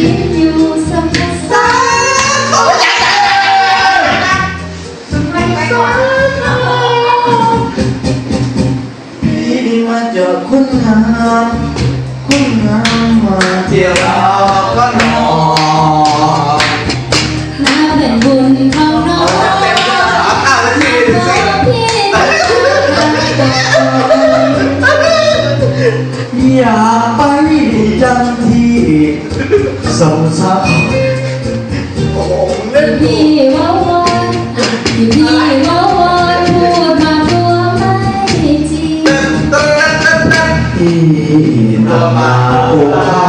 คิดอยู่สักสักพี่มาเจอคุณงามคุณงามมาเที่ยวเราก็นอน อย่าไปจังที่สงสารโอ้โหเล่นพี่ว่าวอนที่พี่ว่าวอนพูดมาตัวไม่จริงที่ต้องมาผูกพั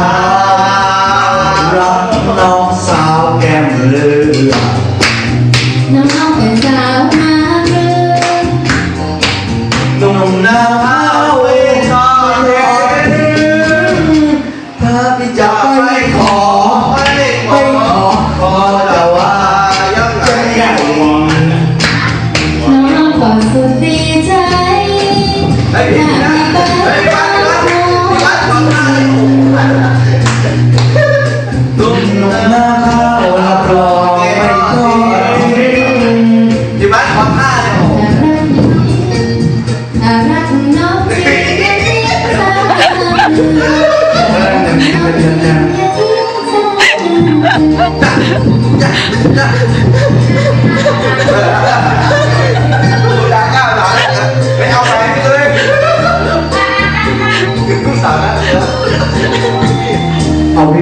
นรักน้องสาวแก้มเลือดน้อง ไ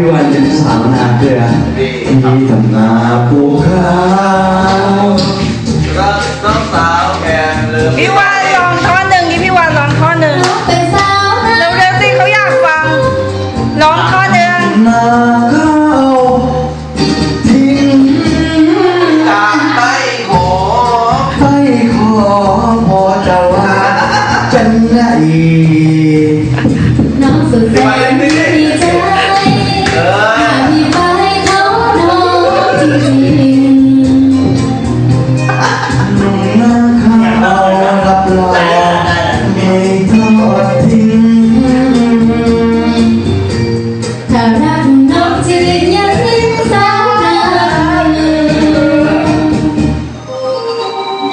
เอาพี่วันเป็นสาวนาเกลือที่ทำนาปลูกข้าวรักน้องสาวแกมเลือพี่ว่า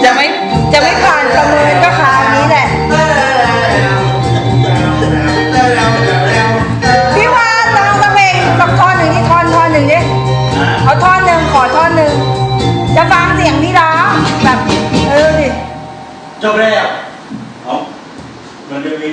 จะไม่จะไม่ผ่านประเมินก็คานี้แหละ พี่วานลองตะเพลงสักทอนหนึ่งที่ทอนทอนหนึ่งดิเอาทอนหนึ่งขอทอนหนึ่งจะฟังเสียงนี่ร้องแบบเออดิจบแล้วเอามันจะมี